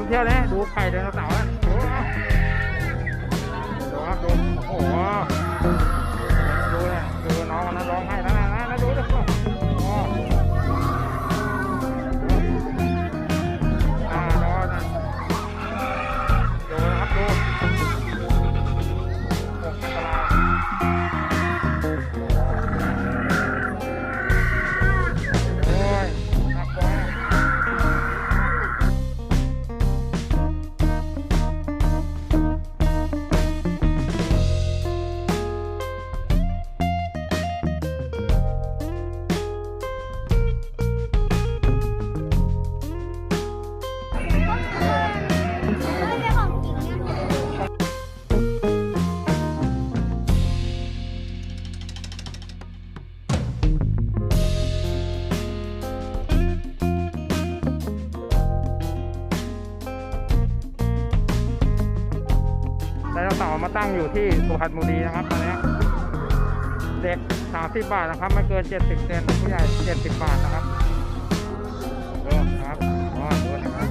ำเที่ยวเลยดูไข่ไดโนเสาร์นะโอ้โหดูครับดูโอ้โห เสามาตั้งอยู่ที่สุพรรณบุรีนะครับตอนนี้เด็ก 30 บาทนะครับ ไม่เกิน 70 เซนผู้ใหญ่ 70 บาทนะครับดูครับอ๋อดูนะครับ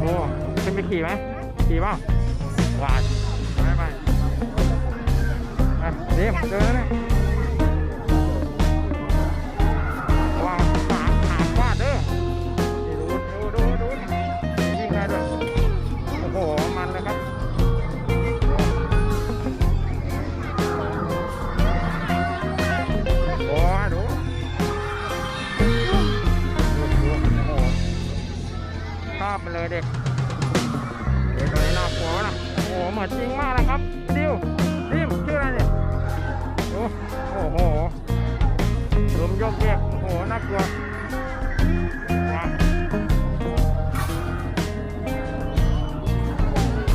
โอ้ขึ้นไปขี่ไหมขี่เปล่าหวานไปไปไปเดี๋ยวเดินนะ จริงมากนะครับ ดิวดิมชื่ออะไรเนี่ยโอ้โหลมยกแยกโอ้โห น่ากลัว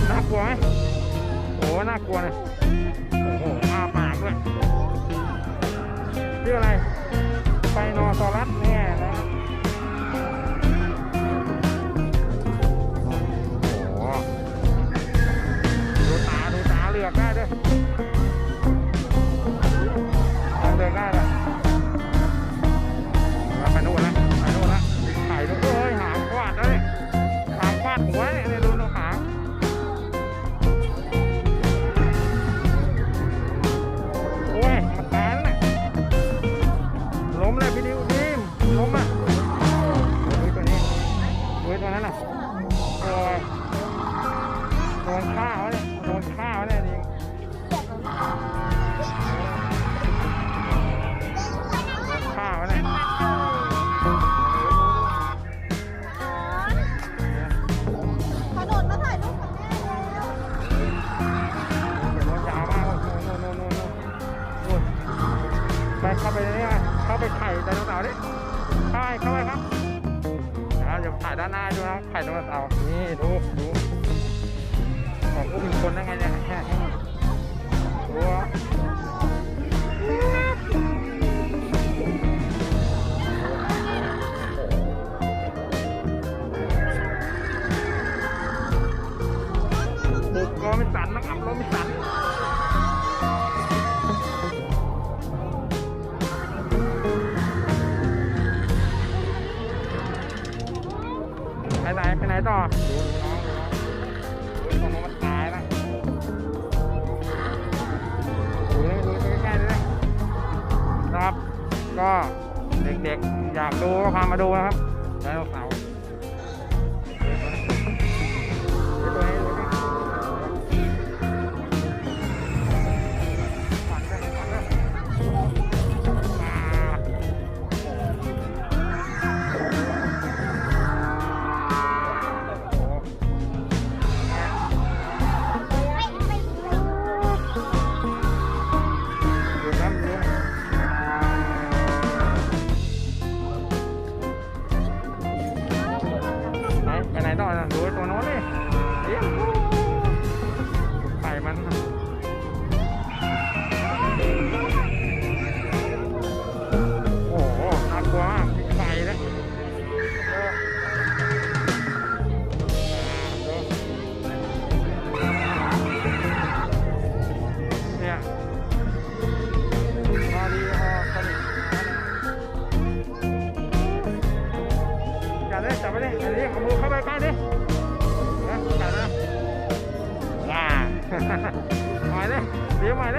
น่ากลัวไหมโอ้โห น่ากลัวเลยโอ้โหอาปากด้วยชื่ออะไร ไปนอซอรัสเนี่ย ว้าเนี่ยเนี่ยดูดูหางโอ้ยมันตายแล้วเนี่ยล้มเลยพี่ดิวดิมล้มอะดูตัวนี้ดูตัวนั้นอะโอ้ยโดนข้าว เข้าไปครับนะเดี๋ยวถ่ายด้านหน้าให้ดูนะถ่ายดโนเตานี่ดูดูของผู้มคนได้ไงเนี่ยดู ไปไหนไปไหนต่อดูน้องดูน้องดูตรงนู้มันตายแล้วดูเลยดูใกล้ๆเลยนะครับ ก็เด็กๆ อยากดูก็พามาดูนะครับไดโนเสาร์ หน่อยเดี๋ยวหน่อย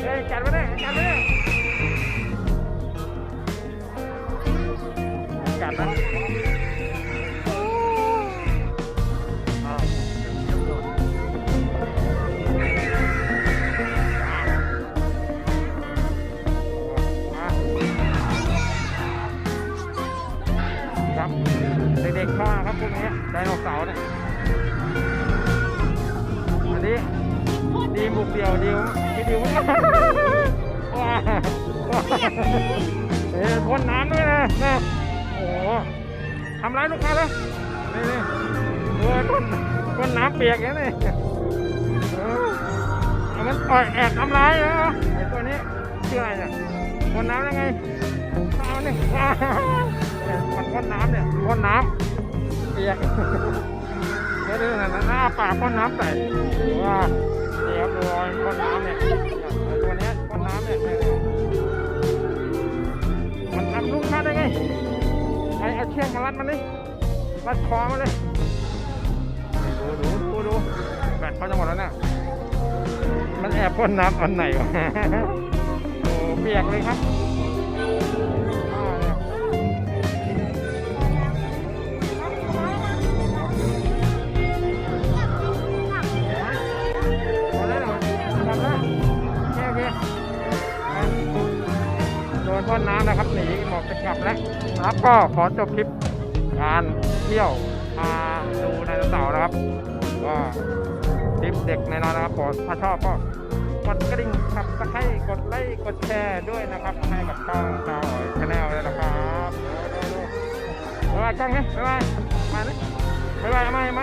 เฮ้ยกัดไปดิกัดไปดิกัดนะอ้าเดี๋ยวโดนครับเด็กๆชอบนะครับพวกนี้ไดโนเสาร์เนี่ย อันนี้ดีบุกเดียวดิวพี่ดิวว้าเอ้ยพ่นน้ำด้วยนะนะโอ้โหทำร้ายลูกค้าเลยนี่นี่เออพ่นพ่นน้ำเปียกอย่างนี้เออเอามันอ่อยแอกทำร้ายเหรอไอ้ตัวนี้ชื่ออะไรเนี่ยพ่นน้ำยังไงเอาเนี่ยมันพ่นน้ำเนี่ยพ่นน้ำเปียก เดี๋ยวดูนะหน้าปากพ่นน้ำใส่ว่าเดี๋ยวดูรอยพ่นน้ำเนี่ยตัวนี้พ่นน้ำเนี่ยมันทำลูกค้าได้ไงไอ้เอาเชือกมารัดมันดิรัดคอมันเลยดูดูดูดูแบตเขาจะหมดแล้วเนี่ยมันแอบพ่นน้ำอันไหนวะโอ้เปียกเลยครับ พ่นน้ำนะครับหนีหมอกจะกลับแล้วครับก็ขอจบคลิปการเที่ยวพาดูไดโนเสาร์นะครับก็คลิปเด็กแน่นอนนะครับถ้าชอบก็กดกระดิ่งขับตะไคร้กดไลค์กดแชร์ด้วยนะครับให้กับช่องชาวชาแนลเลยนะครับบ๊ายบายจ้างไหมบ๊ายบายมาเลยบ๊ายบายเอาไหมเอาไหม